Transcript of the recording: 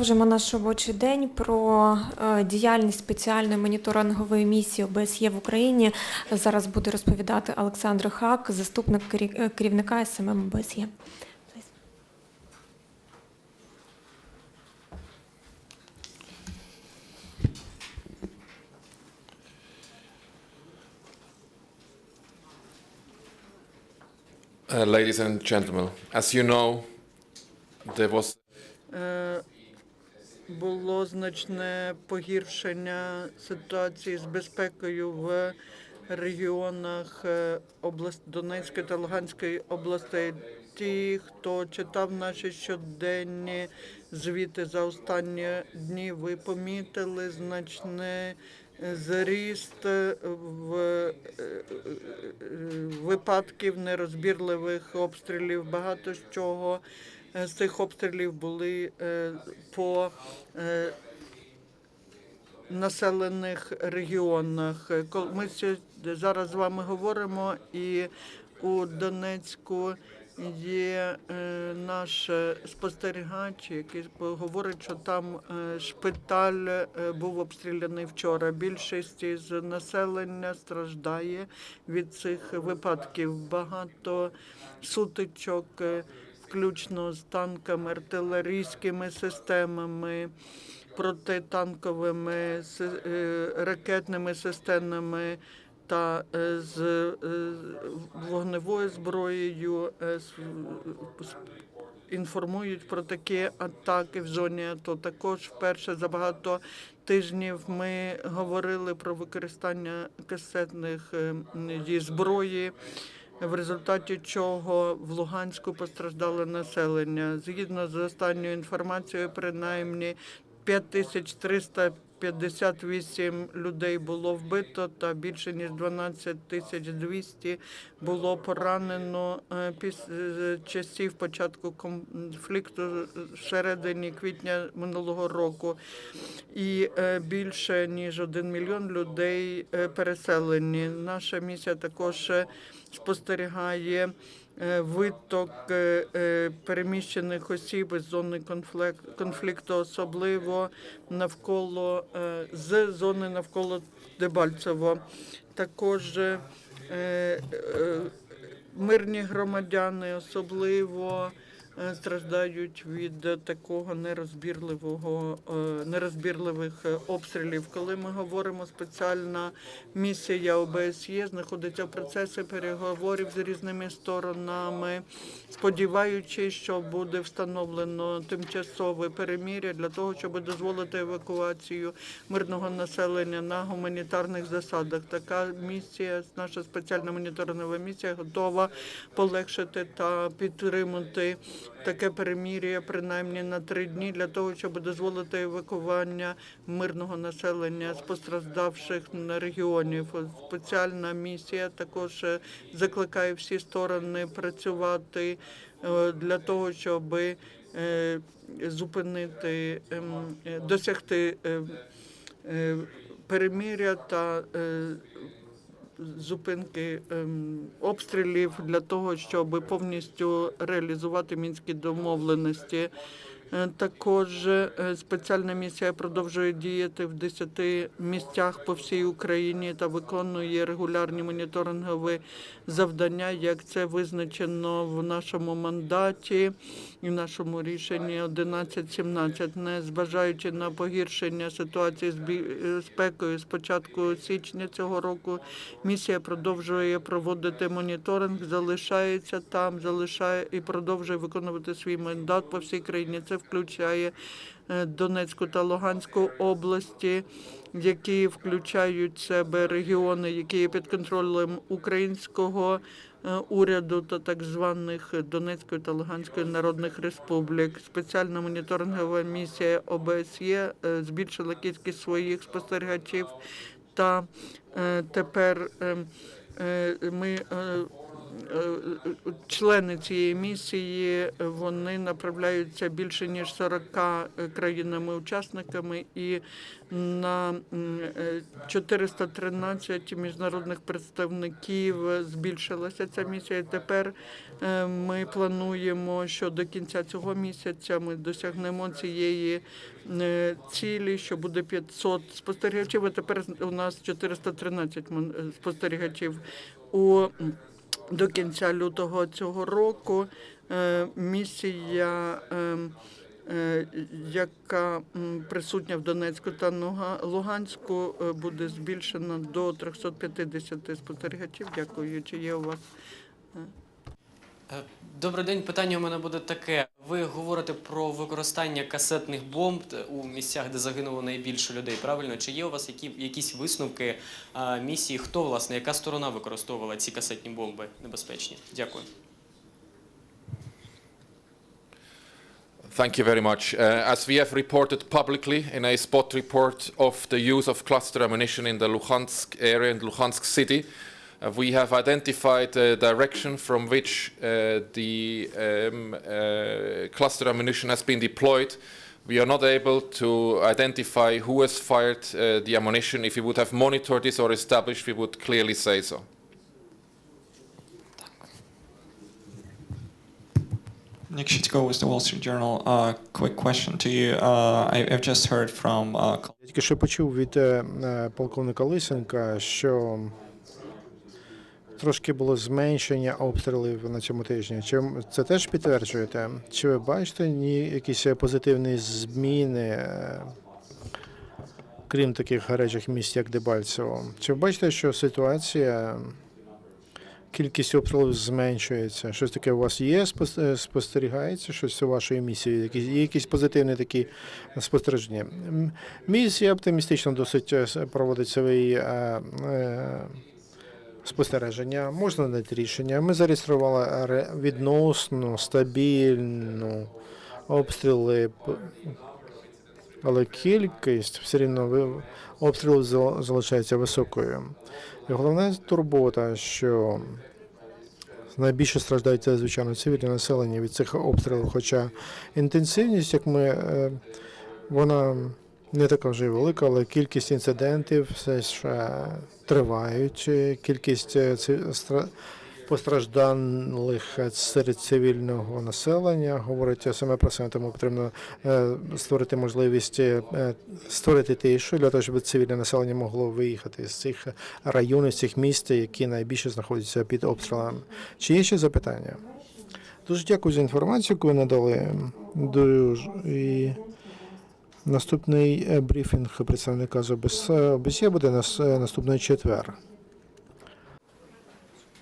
Продовжимо наш робочий день про е, діяльність спеціальної моніторингової місії ОБСЄ в Україні. Зараз буде розповідати Олександр Хак, заступник е, керівника СММ ОБСЄ. Uh, ladies and gentlemen, as you know, there was було значне погіршення ситуації з безпекою в регіонах е, област Донецької та Луганської областей. Ті, хто читав наші щоденні звіти за останні дні, ви помітили значне е, зріст е, в випадків нерозбірливих обстрілів. Багато з чого з цих обстрілів були е, по е, населених регіонах. Е, Ми зараз з вами говоримо, і у Донецьку є е, наш е, спостерігач, який говорить, що там е, шпиталь е, був обстріляний вчора. Більшість із населення страждає від цих випадків. Багато сутичок. Включно з танками, артилерійськими системами, протитанковими е, ракетними системами та е, з е, вогневою зброєю інформують про такі атаки в зоні АТО. Також вперше за багато тижнів ми говорили про використання касетних зброї. В результаті чого в Луганську постраждало населення. Згідно з останньою інформацією, принаймні 5358 людей було вбито та більше ніж 12 тисяч 200 було поранено е, після часів початку конфлікту всередині квітня минулого року. І е, більше ніж 1 мільйон людей е, переселені. Наша місія також е, спостерігає е, виток е, е, переміщених осіб із зони конфлікту, особливо навколо е, з зони навколо Дебальцево. Також е, е, мирні громадяни особливо е, страждають від е, такого нерозбірливого е, нерозбірливих е, обстрілів. Коли ми говоримо спеціальна місія ОБСЄ знаходиться в процесі переговорів з різними сторонами, сподіваючись, що буде встановлено тимчасове переміря для того, щоб дозволити евакуацію мирного населення на гуманітарних засадах. Така місія, наша спеціальна моніторингова місія, готова полегшити та підтримати таке перемір'я принаймні на три дні для того, щоб дозволити евакування мирного населення з постраждавших регіонів. Спеціальна місія також е, закликає всі сторони працювати е, для того, щоб е, зупинити, ем, досягти перемиря та зупинки ем, обстрілів для того, щоб повністю реалізувати мінські домовленості. Е, Також е, спеціальна місія продовжує діяти в 10 місцях по всій Україні та виконує регулярні моніторингові завдання, як це визначено в нашому мандаті і в нашому рішенні 11.17. Не зважаючи на погіршення ситуації з бі- безпекою з початку січня цього року, місія продовжує проводити моніторинг, залишається там, залишає і продовжує виконувати свій мандат по всій країні. Це включає е, Донецьку та Луганську області, які включають себе регіони, які є під контролем українського е, уряду та так званих Донецької та Луганської народних республік. Спеціальна моніторингова місія ОБСЄ е, збільшила кількість своїх спостерігачів та тепер е, е, ми члени цієї місії е, вони направляються більше ніж 40 країнами-учасниками, і на м, е, 413 міжнародних представників збільшилася ця місія. Тепер е, ми плануємо, що до кінця цього місяця ми досягнемо цієї е, цілі, що буде 500 спостерігачів. А тепер у нас 413 мон- е, спостерігачів у до кінця лютого цього року. е, Місія, ем, е, яка присутня в Донецьку та Луганську, е, буде збільшена до 350 спостерігачів. Дякую. Чи є у вас Е, Добрий день. Питання у мене буде таке. Ви говорите про використання касетних бомб у місцях, де загинуло найбільше людей. Правильно? Чи є у вас які, якісь висновки а, місії? Хто власне, яка сторона використовувала ці касетні бомби небезпечні? Дякую. Thank you very much. Uh, as we have reported publicly in a spot report of the use of cluster ammunition in the Luhansk area and Luhansk city, we have identified the direction from which uh, the um, uh, cluster ammunition has been deployed. We are not able to identify who has fired uh, the ammunition. If we would have monitored this or established, we would clearly say so. Nick Shitko with the Wall Street Journal. Uh, quick question to you. Uh, I, I've just heard from uh, Я тільки що почув від е, е, полковника Лисенка, що трошки було зменшення обстрілів на цьому тижні. Чи це теж підтверджуєте? Чи ви бачите ні якісь позитивні зміни, е, крім таких гарячих місць, як Дебальцево? Чи ви бачите, що ситуація, кількість обстрілів зменшується? Щось таке у вас є, е, спостерігається, щось у вашої місії? Якісь, є якісь позитивні такі спостереження? Місія оптимістично досить е, проводить свої спостереження. Можна дати рішення. Ми зареєстрували ре- відносно стабільну обстріли, але кількість все рівно обстрілів залишається високою. І головна турбота, що найбільше страждають це, звичайно, цивільне населення від цих обстрілів, хоча інтенсивність, як ми е, вона не така вже велика, але кількість інцидентів все ж е, тривають. Е, Кількість е, постраждалих е, серед цивільного населення говорить саме про себе, тому потрібно е, створити можливість е, е, створити тишу для того, щоб цивільне населення могло виїхати з цих районів, з цих міст, які найбільше знаходяться під обстрілами. Чи є ще запитання? Дуже дякую за інформацію, яку ви надали. Дуже наступний е, брифінг представника з ОБСЄ буде е, наступний четвер.